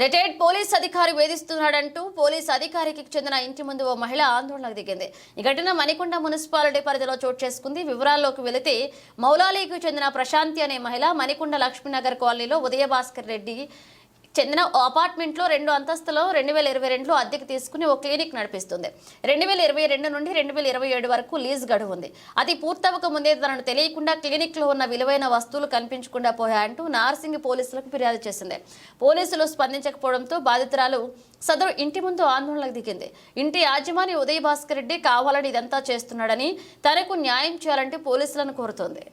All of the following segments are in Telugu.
రిటైర్డ్ పోలీస్ అధికారి వేధిస్తున్నాడంటూ పోలీస్ అధికారికి చెందిన ఇంటి ముందు ఓ మహిళ ఆందోళనకు దిగింది. ఈ ఘటన మణికొండ మున్సిపాలిటీ పరిధిలో చోటు చేసుకుంది. వివరాల్లోకి వెళితే మౌలాలీకి చెందిన ప్రశాంతి అనే మహిళ మణికొండ లక్ష్మీనగర్ కాలనీలో ఉదయభాస్కర్ రెడ్డి చెందిన ఓ అపార్ట్మెంట్లో రెండు అంతస్తులో రెండు వేల ఇరవై రెండులో అద్దెకు తీసుకుని ఓ క్లినిక్ నడిపిస్తుంది. రెండు వేల ఇరవై రెండు నుండి రెండు వేల ఇరవై ఏడు వరకు లీజ్ గడువు ఉంది. అది పూర్తవక ముందే తనను తెలియకుండా క్లినిక్లో ఉన్న విలువైన వస్తువులు కనిపించకుండా పోయాయంటూ నార్సింగ్ పోలీసులకు ఫిర్యాదు చేసింది. పోలీసులు స్పందించకపోవడంతో బాధితురాలు సదరు ఇంటి ముందు ఆందోళనకు దిగింది. ఇంటి యాజమాని ఉదయ్ భాస్కర్ రెడ్డి కావాలని ఇదంతా చేస్తున్నాడని తనకు న్యాయం చేయాలంటే పోలీసులను కోరుతోంది.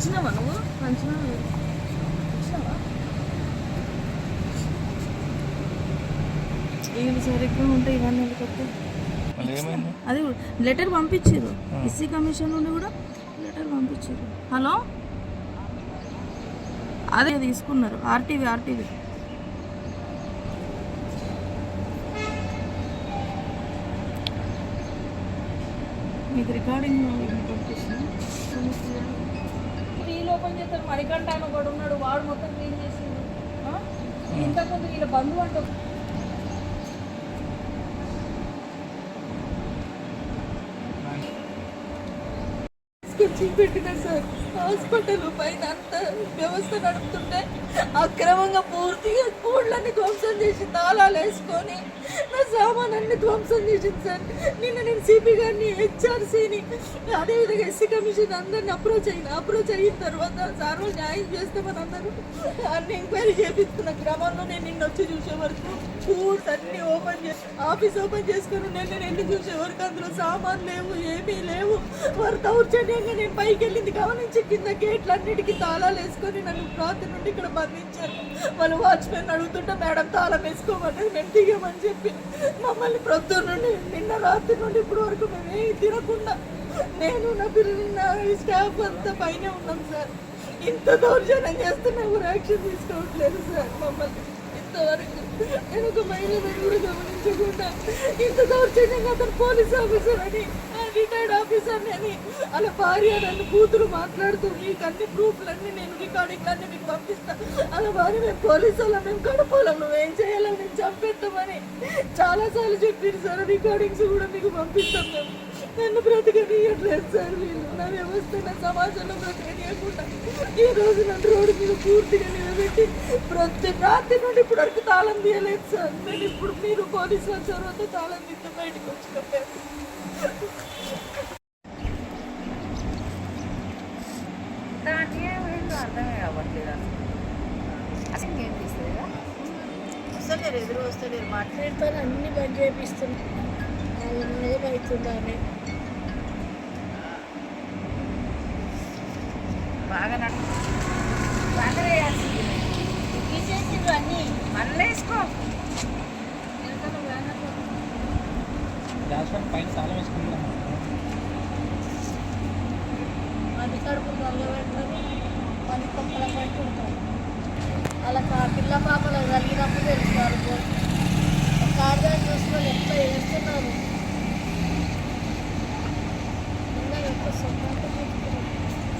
ఇచ్చినావా నువ్వు మంచిగా ఇచ్చినావా ఇవి సరిగ్గా ఉంటాయి ఇవన్నీ అది లెటర్ పంపించారు. ఎస్సీ కమిషన్ నుండి కూడా లెటర్ పంపించారు. హలో అదే తీసుకున్నారు. ఆర్టీవీ ఆర్టీవీ మీకు రికార్డింగ్ పంపిస్తాను వీళ్ళు ఓపెన్ చేస్తారు మణికంఠ ఆయన ఒకడు ఉన్నాడు వాడు మొత్తం క్లీన్ చేసిండు ఆ? ఇంతకుముందు వీళ్ళ బంధువు అంటే తీసుకొచ్చి పెట్టిన సార్ హాస్పిటల్ పైన అంత వ్యవస్థ నడుపుతుంటే అక్రమంగా పూర్తిగా కోళ్ళని ధ్వంసం చేసి తాళాలు వేసుకొని నా సామానాన్ని ధ్వంసం చేసింది సార్. నిన్న నేను సిపి గారిని హెచ్ఆర్సీని అదేవిధంగా ఎస్సీ కమిషన్ అందరిని అప్రోచ్ అయిన అప్రోచ్ అయిన తర్వాత సార్ వాళ్ళు న్యాయం చేస్తామని అందరూ అన్ని ఎంక్వైరీ చేపిస్తున్న క్రమంలో నేను నిన్న వచ్చి చూసే వరకు ఫుడ్స్ అన్ని ఓపెన్ చేసి ఆఫీస్ ఓపెన్ చేసుకుని నేను నేను వెళ్ళి చూసే వరకు అందులో సామాన్ లేవు ఏమీ లేవు. వారు దౌర్జన్యంగా నేను పైకి వెళ్ళింది. గమనించి కింద గేట్లు అన్నిటికీ తాళాలు వేసుకొని నన్ను రాత్రి నుండి ఇక్కడ బంధించారు. వాళ్ళు వాచ్మెన్ అడుగుతుంటే మేడం తాళం వేసుకోమని మేము దిగామని చెప్పి మమ్మల్ని ప్రొద్దున నుండి నిన్న రాత్రి నుండి ఇప్పుడు వరకు మేమేమి తినకుండా నేను నా పిల్లలు నా స్టాఫ్ అంతా పైన ఉన్నాం సార్. ఇంత దౌర్జన్యం చేస్తున్నా ఎవరు యాక్షన్ తీసుకోవట్లేదు సార్ మమ్మల్ని. ఇంతవరకు నేను ఒక మహిళ కూడా గమనించకుండా ఇంత దౌర్జన్యంగా అతను పోలీస్ ఆఫీసర్ అని రిటైర్డ్ ఆఫీసర్ నేను. అలా భార్య నన్ను కూతురు మాట్లాడుతూ మీకు అన్ని ప్రూఫ్లన్నీ నేను రికార్డింగ్లన్నీ మీకు పంపిస్తాను అలా భార్య మేము పోలీసు వాళ్ళం మేము కడపాలం నువ్వు ఏం చేయాలని మేము చంపేస్తామని చాలాసార్లు చెప్పింది సార్. రికార్డింగ్స్ కూడా మీకు పంపిస్తాం మేము. నన్ను బ్రతకనీయట్లేదు సార్ వీళ్ళు. నా వ్యవస్థ నా సమాజంలో బ్రతకనీయకుండా ఈ రోజు నన్ను రోడ్డు మీద పూర్తిగా నిలబెట్టి ప్రతి రాత్రి నుండి ఇప్పుడు వరకు తాళం తీయలేదు సార్. నేను ఇప్పుడు మీరు పోలీసు వచ్చిన తర్వాత తాళం తీస్తే బయటకు వచ్చి వస్తలేరు ఎదురు వస్తలేరు మాట్లాడు నేను అన్ని బంద్ చేపిస్తున్నా ఏమవుతుందా అని. బాగా నడు. బాగా వేయాల్సింది తీసేసిండ్రు అన్ని. మళ్ళీ వేసుకో. పైన చాలా వేసుకుంటున్నాం అది కడుపు నల్లబెట్టుకొని పని